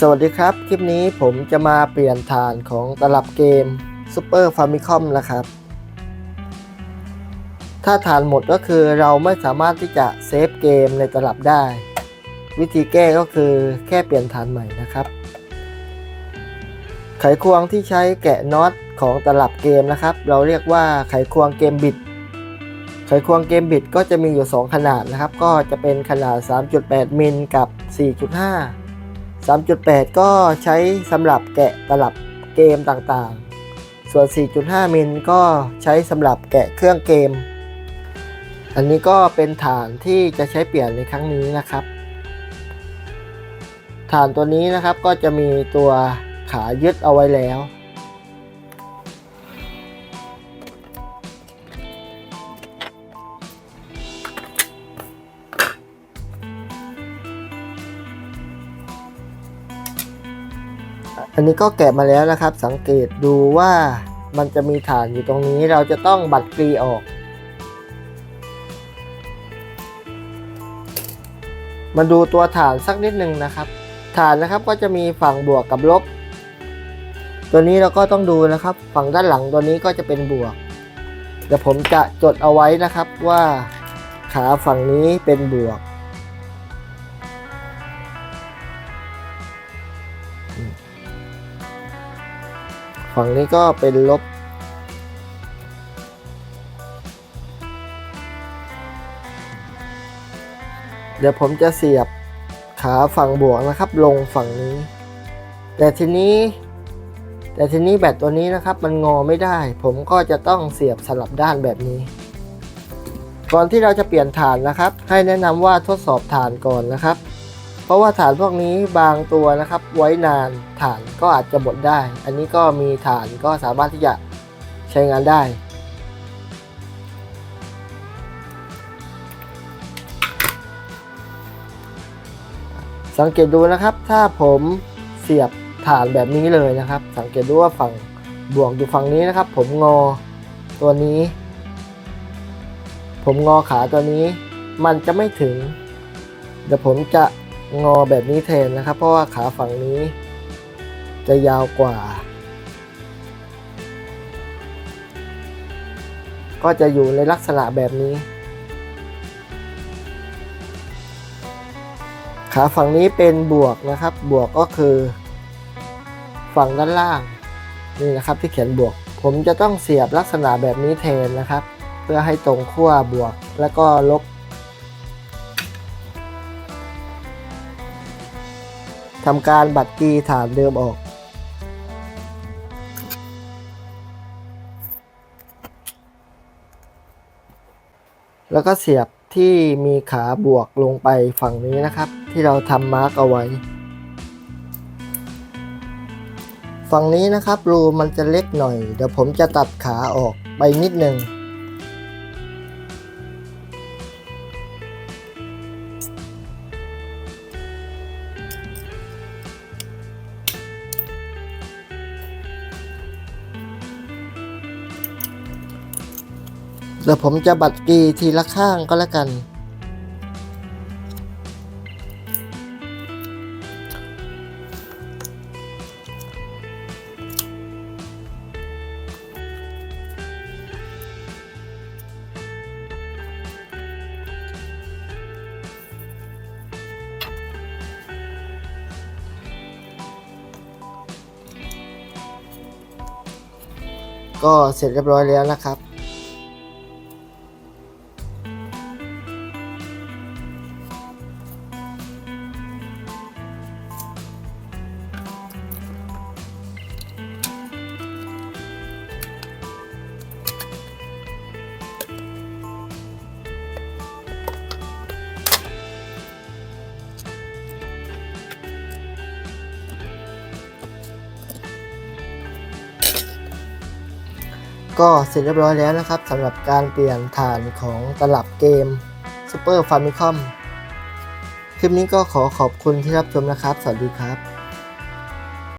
สวัสดีครับ คลิปนี้ผมจะมาเปลี่ยนฐานของตลับเกม Super Famicom นะครับ ถ้าฐานหมดก็คือเราไม่สามารถที่จะเซฟเกมในตลับได้ วิธีแก้ก็คือแค่เปลี่ยนฐานใหม่นะครับ ไขควงที่ใช้แกะน็อตของตลับเกมนะครับ เราเรียกว่าไขควงเกมบิด ไขควงเกมบิดก็จะมีอยู่ 2 ขนาดนะครับ ก็จะเป็นขนาด 3.8 มิลกับ 4.5 3.8 ก็ใช้สำหรับแกะตลับเกมต่างๆ ส่วน 4.5 มิลก็ใช้สำหรับแกะเครื่องเกม อันนี้ก็เป็นฐานที่จะใช้เปลี่ยนในครั้งนี้นะครับ ฐานตัวนี้นะครับก็จะมีตัวขายึดเอาไว้แล้ว อันนี้ก็แกะมาแล้วนะครับ สังเกตดูว่ามันจะมีฐานอยู่ตรงนี้ เราจะต้องบัดกรีออก มาดูตัวฐานสักนิดหนึ่งนะครับ ฐานนะครับก็จะมีฝั่งบวกกับลบ ตัวนี้เราก็ต้องดูนะครับ ฝั่งด้านหลังตัวนี้ก็จะเป็นบวก เดี๋ยวผมจะจดเอาไว้นะครับว่าขาฝั่งนี้เป็นบวก ฝั่งนี้ก็เป็นลบ เดี๋ยวผมจะเสียบขาฝั่งบวกนะครับ ลงฝั่งนี้ แต่ทีนี้ แต่ทีนี้แบตตัวนี้นะครับ มันงอไม่ได้ ผมก็จะต้องเสียบสลับด้านแบบนี้ ก่อนที่เราจะเปลี่ยนฐานนะครับ ให้แนะนำว่าทดสอบฐานก่อนนะครับ เพราะว่าฐานพวกนี้บางตัวนะครับ ไว้นานฐานก็อาจจะหมดได้ อันนี้ก็มีฐานก็สามารถที่จะใช้งานได้สังเกตดูนะครับ ถ้าผมเสียบฐานแบบนี้เลยนะครับ สังเกตดูว่าฝั่งบวกอยู่ฝั่งนี้นะครับ ผมงอตัวนี้ ผมงอขาตัวนี้ มันจะไม่ถึง เดี๋ยวผมจะ งอแบบนี้แทนนะครับ เพราะว่าขาฝั่งนี้จะยาวกว่า ก็จะอยู่ในลักษณะแบบนี้ ขาฝั่งนี้เป็นบวกนะครับ บวกก็คือฝั่งด้านล่างนี่นะครับที่เขียนบวก ผมจะต้องเสียบลักษณะแบบนี้แทนนะครับ เพื่อให้ตรงขั้วบวกแล้วก็ลบ ทำการบัดกีฐานเดิมออก แล้วก็เสียบที่มีขาบวกลงไปฝั่งนี้นะครับ ที่เราทำมาร์กเอาไว้ ฝั่งนี้นะครับรูมันจะเล็กหน่อย เดี๋ยวผมจะตัดขาออกไปนิดหนึ่ง เดี๋ยวผมจะบัดกีทีละข้างก็แล้วกัน ก็เสร็จเรียบร้อยแล้วนะครับ ก็เสร็จเรียบร้อยแล้วนะครับสำหรับการเปลี่ยนฐานของตลับเกม Super Famicom คลิปนี้ก็ขอขอบคุณที่รับชมนะครับ สวัสดีครับ